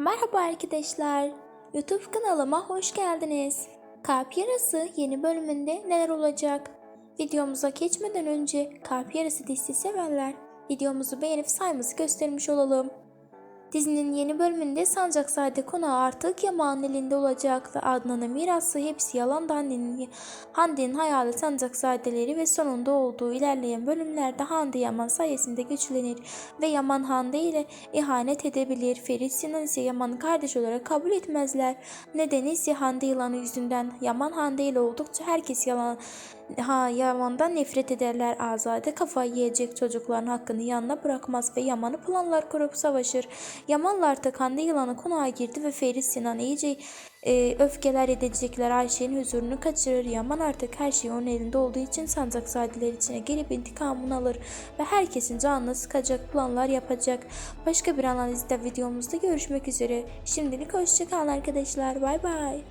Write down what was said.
Merhaba arkadaşlar. YouTube kanalıma hoş geldiniz. Kalp Yarası yeni bölümünde neler olacak? Videomuza geçmeden önce Kalp Yarası dizisi severler. Videomuzu beğenip sayımızı göstermiş olalım. Dizinin yeni bölümünde Sancakzade konağı artık Yaman'ın elinde olacak ve Adnan'ın mirası hepsi yalan Hande'nin, Hande'nin hayali Sancakzadeleri ve sonunda olduğu ilerleyen bölümlerde Hande Yaman sayesinde güçlenir ve Yaman Hande ile ihanet edebilir. Ferit Sinan ise Yaman'ı kardeş olarak kabul etmezler. Nedeni ise Hande yılanı yüzünden Yaman Hande ile oldukça herkes yalan Yaman'dan nefret ederler. Azade kafayı yiyecek çocukların hakkını yanına bırakmaz ve Yaman'ı planlar kurup savaşır. Yaman'la artık Hande yılanı konağa girdi ve Ferit Sinan iyice e, öfkeler edecekler Ayşe'nin huzurunu kaçırır. Yaman artık her şey onun elinde olduğu için Sancakzadeler içine gelip intikamını alır ve herkesin canını sıkacak planlar yapacak. Başka bir analizde videomuzda görüşmek üzere. Şimdilik hoşçakalın arkadaşlar. Bay bay.